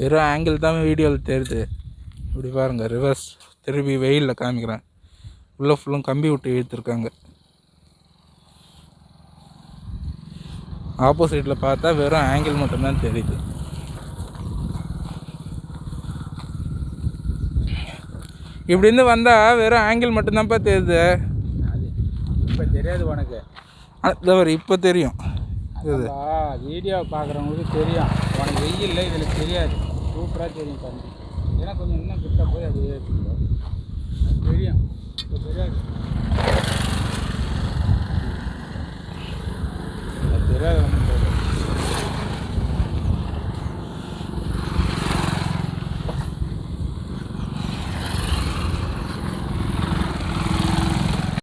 வெறும் ஆங்கிள் தான் வீடியோவில் தெரியுது இப்படி பாருங்கள் ரிவர்ஸ் திருப்பி வெயிலில் காமிக்கிறேன். உள்ளே ஃபுல்லும் கம்பி விட்டு இழுத்துருக்காங்க. ஆப்போசிட்டில் பார்த்தா வெறும் ஆங்கிள் மட்டும்தான் தெரியுது. இப்படி இருந்து வந்தால் வெறும் ஆங்கிள் மட்டும்தான்ப்பா தெரியுது அது இப்போ தெரியாது உனக்கு. அது இப்போ தெரியும். வீடியோ பார்க்குறவங்களுக்கு தெரியும். உனக்கு வெயில் இதில் தெரியாது. சூப்பராக தெரியும் தண்ணி ஏன்னா கொஞ்சம் இன்னும் கிட்ட போய் அது ஏறிடும்.